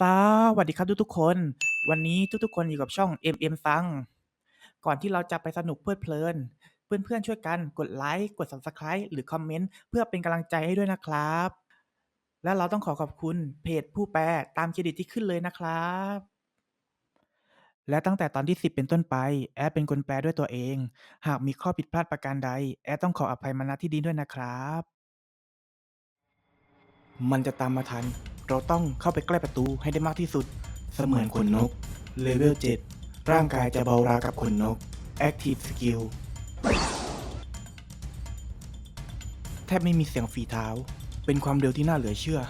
สวัสดีครับทุกๆคน วันนี้ทุกๆคนอยู่กับช่อง MM ซัง ก่อนที่เราจะไปสนุกเพลิดเพลิน เพื่อนๆช่วยกันกดไลค์กด Subscribe หรือคอมเมนต์เพื่อเป็นกำลังใจให้ด้วยนะครับ และเราต้องขอขอบคุณเพจผู้แปลตามเครดิตที่ขึ้นเลยนะครับ และตั้งแต่ตอนที่ 10 เป็นต้นไป แอดเป็นคนแปลด้วยตัวเอง หากมีข้อผิดพลาดประการใด แอดต้องขออภัยมาณที่นี้ด้วยนะครับ มันจะตามมาทัน เราต้องเข้าไปใกล้ประตูให้ได้มากที่สุด เสมือนขนนก เลเวล 7 ร่างกายจะเบาราวกับขนนก Active Skill แทบไม่มีเสียงฝีเท้า เป็นความเร็วที่น่าเหลือเชื่อ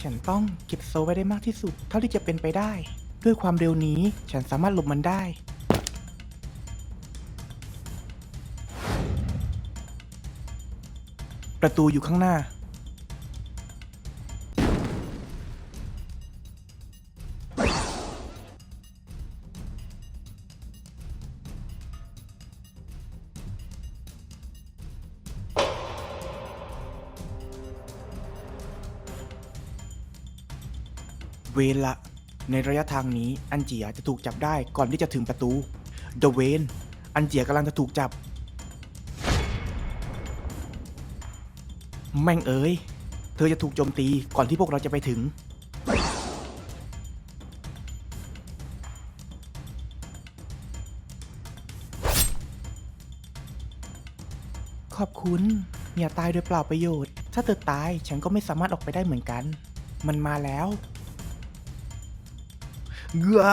ฉันต้องเก็บโซไว้ได้มากที่สุด เท่าที่จะเป็นไปได้ ด้วยความเร็วนี้ฉันสามารถหลบมันได้ ประตูอยู่ข้างหน้า เวรละ ในระยะทางนี้อันเจียจะถูกจับได้ก่อนที่จะถึงประตูเดเวนอันเจียกำลังจะถูกจับ แม่งเอ๋ยเธอจะถูกโจมตีก่อนที่พวกเราจะไปถึง ขอบคุณอย่าตายโดยเปล่าประโยชน์ ถ้าเธอตายฉันก็ไม่สามารถออกไปได้เหมือนกัน มันมาแล้ว เงือ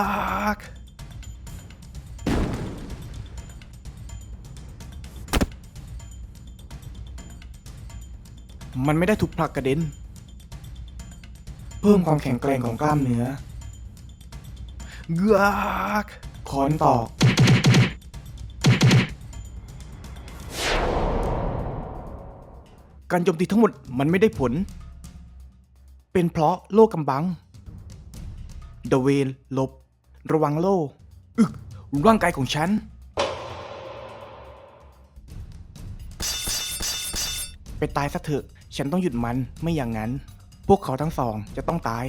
กมันไม่ได้ถูกผลักกระเด็น เพิ่มความแข็งแกร่งของกล้ามเนื้อเงือกคอนตอก การโจมตีทั้งหมดมันไม่ได้ผล เป็นเพราะโลกกำบัง ดเวนลบ ระวังโล่อึกร่างกายของฉัน ไปตายซะเถอะ ฉันต้องหยุดมันไม่อย่างนั้น พวกเขาทั้งสองจะต้องตาย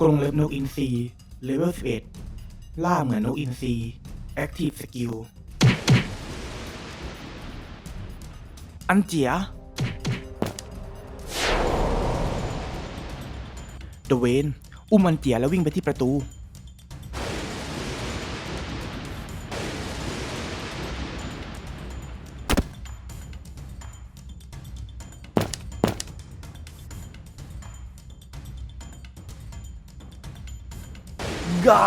กรงเล็บนกอินทรีเลเวล11 ล่าเหมือนนกอินทรีแอคทีฟสกิล อันเจีย เดเวนอุ้มอันเจียแล้ววิ่งไปที่ประตู กา